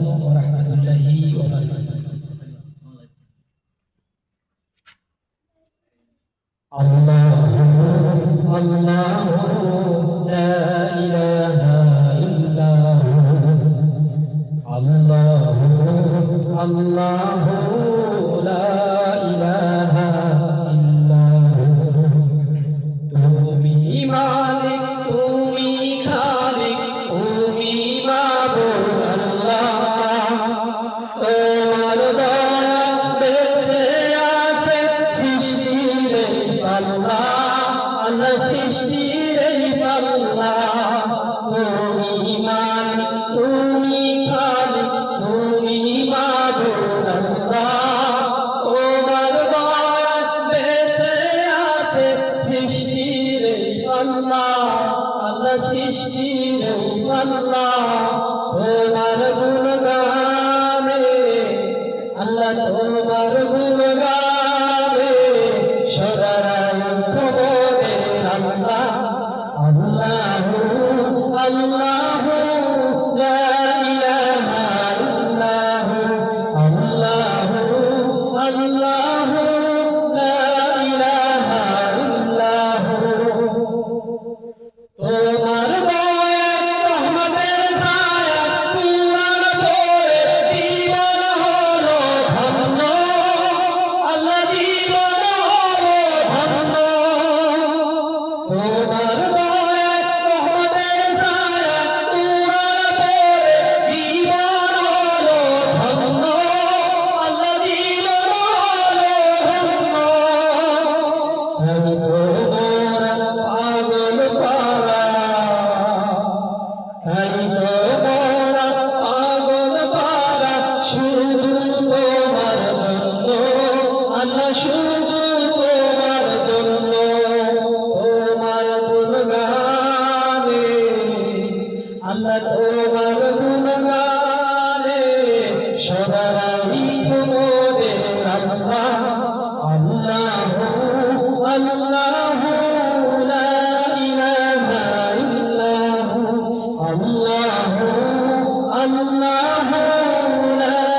ورحمة الله وبركاته. الله الله لا إله إلا هو. الله الله لا إله إلا هو. সৃষ্টির আল্লাহ আল্লাহ শুধু তোমার জন্য তোমার গুণগানে। আল্লাহ তোমার গুণগানে সদারাই তোমাদের আল্লাহ। আল্লাহ আল্লাহ الله الله لا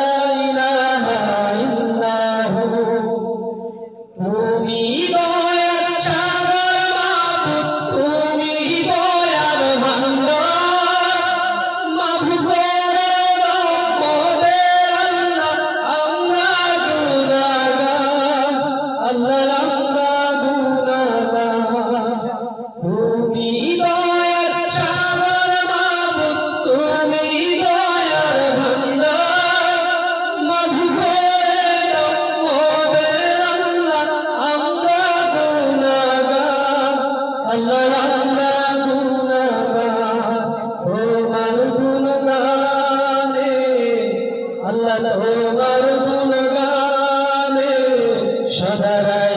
ಶರಣ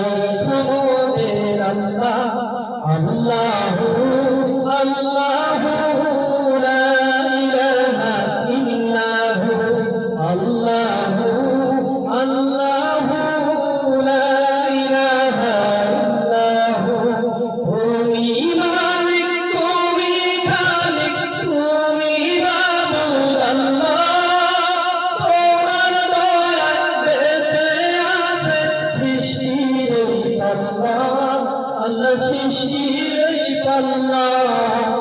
আল্লাহ